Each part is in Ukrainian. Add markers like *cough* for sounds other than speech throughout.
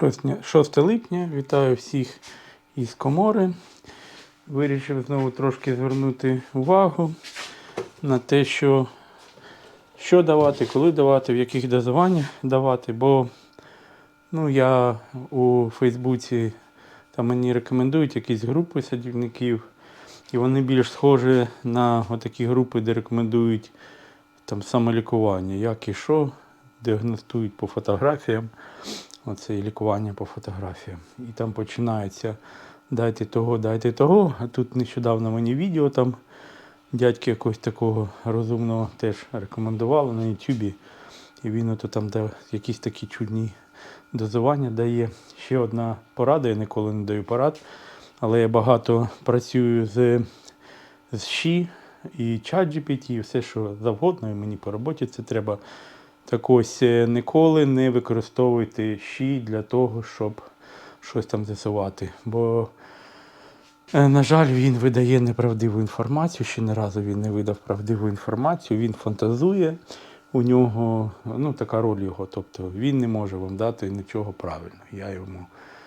6, 6 липня. Вітаю всіх із комори. Вирішив знову трошки звернути увагу на те, що, що давати, коли давати, в яких дозуваннях давати. Бо ну, я у Фейсбуці там мені рекомендують якісь групи садівників, і вони більш схожі на такі групи, де рекомендують там самолікування, як і що, діагностують по фотографіям. Оце лікування по фотографіям. І там починається дайте того, дайте того. А тут нещодавно мені відео там дядьки якогось такого розумного теж рекомендували на Ютубі. І він ото там дав якісь такі чудні дозування дає. Ще одна порада, я ніколи не даю порад, але я багато працюю з, з ЩІ і чат і все, що завгодно, і мені по роботі це треба. Так ось е, ніколи не використовуйте щі для того, щоб щось там з'ясувати. Бо, е, на жаль, він видає неправдиву інформацію. Ще не разу він не видав правдиву інформацію, він фантазує. У нього ну, така роль його. Тобто він не може вам дати нічого правильно. Я йому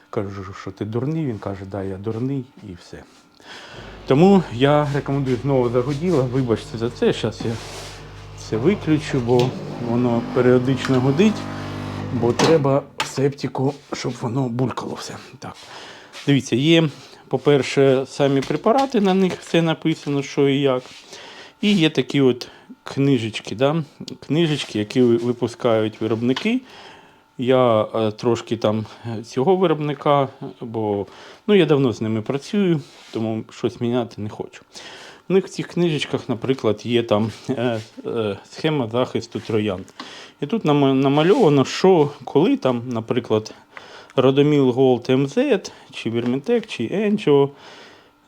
кажу, що ти дурний, він каже, да, я дурний і все. Тому я рекомендую знову загоділо. Вибачте за це. Зараз я це виключу, бо воно періодично гудить, бо треба септику, щоб воно булькало все. Так. Дивіться, є, по-перше, самі препарати, на них все написано, що і як. І є такі от книжечки, да? книжечки, які випускають виробники. Я е, трошки там цього виробника, бо ну, я давно з ними працюю, тому щось міняти не хочу. У них в цих книжечках, наприклад, є там е, е, схема захисту троянд. І тут нама- намальовано, що коли там, наприклад, Родоміл Голд МЗ, чи Вірментек, чи Енчо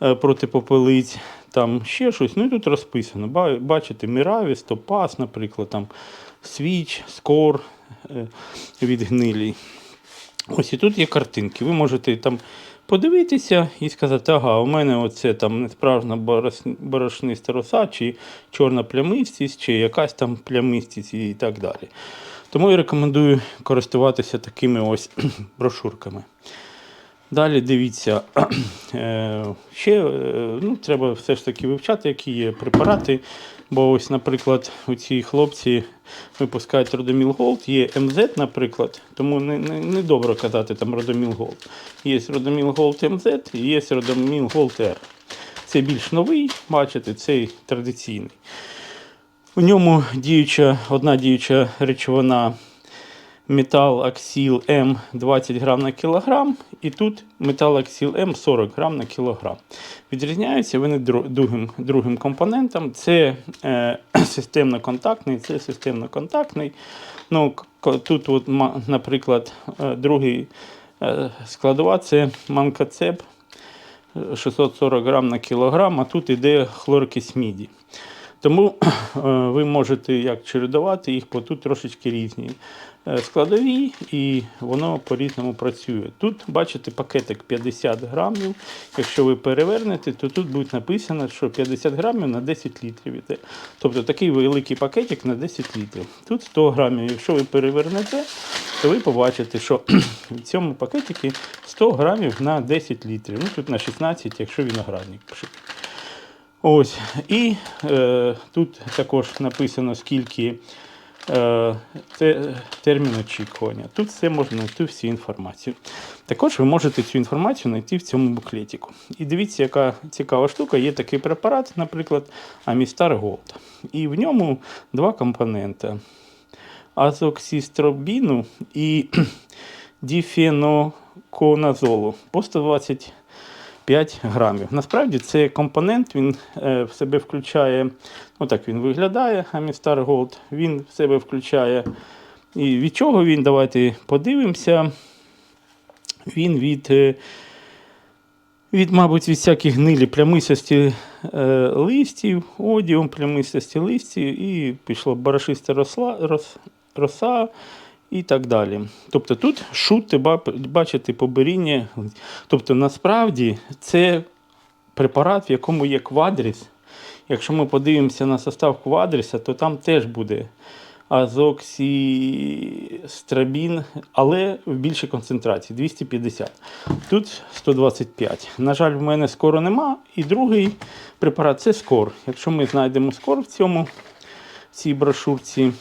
е, проти попелиць, там ще щось. Ну і тут розписано. Бачите, Міравіс, Топас, наприклад, там Свіч, Скор е, від гнилі. Ось і тут є картинки. Ви можете там подивитися і сказати, ага, у мене оце там несправжня борос- борошниста роса, чи чорна плямистість, чи якась там плямистість і так далі. Тому я рекомендую користуватися такими ось *clears throat* брошурками. Далі дивіться, *clears throat* е, ще е, ну, треба все ж таки вивчати, які є препарати. Бо ось, наприклад, у цій хлопці випускають Родоміл Голд, є МЗ, наприклад, тому не, не, не добре казати там Родоміл Голд. Є Родоміл Голд МЗ і є Родоміл Голд Р. Це більш новий, бачите, цей традиційний. У ньому діюча, одна діюча речовина метал Аксіл М 20 грам на кілограм, і тут метал Аксіл М 40 грам на кілограм. Відрізняються вони другим, другим компонентом. Це е, *clears throat* системно-контактний, це системно-контактний. Ну, тут, от, наприклад, е, другий е, складова це манкацеп 640 грам на кілограм, а тут іде хлоркис міді. Тому *clears throat* е, ви можете як чередувати їх, бо тут трошечки різні е, складові, і воно по-різному працює. Тут, бачите, пакетик 50 грамів. Якщо ви перевернете, то тут буде написано, що 50 грамів на 10 літрів іде. Тобто такий великий пакетик на 10 літрів. Тут 100 грамів. Якщо ви перевернете, то ви побачите, що *clears throat* в цьому пакетику 100 грамів на 10 літрів. Ну тут на 16, якщо виноградник пишуть. Ось. І е, тут також написано, скільки е, термін очікування. Тут все можна знайти всю інформацію. Також ви можете цю інформацію знайти в цьому буклетику. І дивіться, яка цікава штука. Є такий препарат, наприклад, Амістар Голд. І в ньому два компоненти: азоксістробіну і *clears throat* діфеноконазолу по 120 5 грамів. Насправді це компонент, він е, в себе включає, отак він виглядає, Амістар Gold, він в себе включає. І від чого він? Давайте подивимося. Він від, е, від мабуть, від всяких гнилі плямисості е, листів, одіум, плямисості листів, і пішло барашиста росла, рос, роса і так далі. Тобто тут шути, ба- бачите, поберіння. Тобто, насправді це препарат, в якому є квадріс. Якщо ми подивимося на состав квадріса, то там теж буде азоксістрабін, але в більшій концентрації 250. Тут 125. На жаль, в мене скоро нема. І другий препарат це скор. Якщо ми знайдемо скор в цьому в цій брошурці,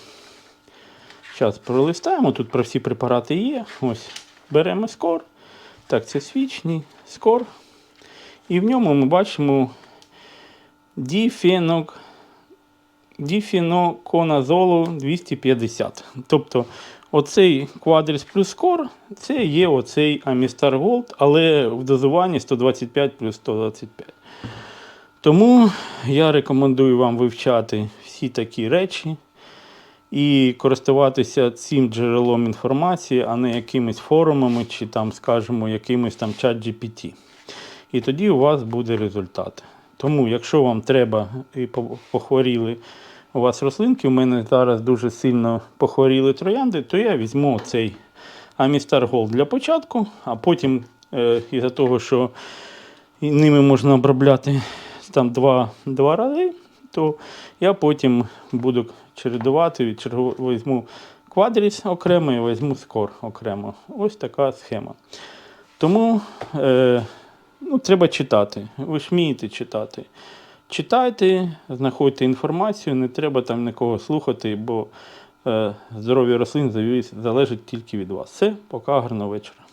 зараз пролистаємо. Тут про всі препарати є. Ось беремо скор. Так, це свічний скор. І в ньому ми бачимо діфенок, діфеноконазолу 250. Тобто оцей квадріс плюс скор це є оцей Амістар Голд, але в дозуванні 125 плюс 125. Тому я рекомендую вам вивчати всі такі речі і користуватися цим джерелом інформації, а не якимись форумами чи там, скажімо, якимось там чат GPT. І тоді у вас буде результат. Тому, якщо вам треба і похворіли у вас рослинки, у мене зараз дуже сильно похворіли троянди, то я візьму цей Амістар Голд для початку, а потім, е, із-за того, що ними можна обробляти там два, два рази, то я потім буду чередувати, візьму квадріс окремо і візьму скор окремо. Ось така схема. Тому е, ну, треба читати. Ви ж вмієте читати. Читайте, знаходьте інформацію, не треба там нікого слухати, бо е, здоров'я рослин залежить тільки від вас. Все, пока, гарного вечора.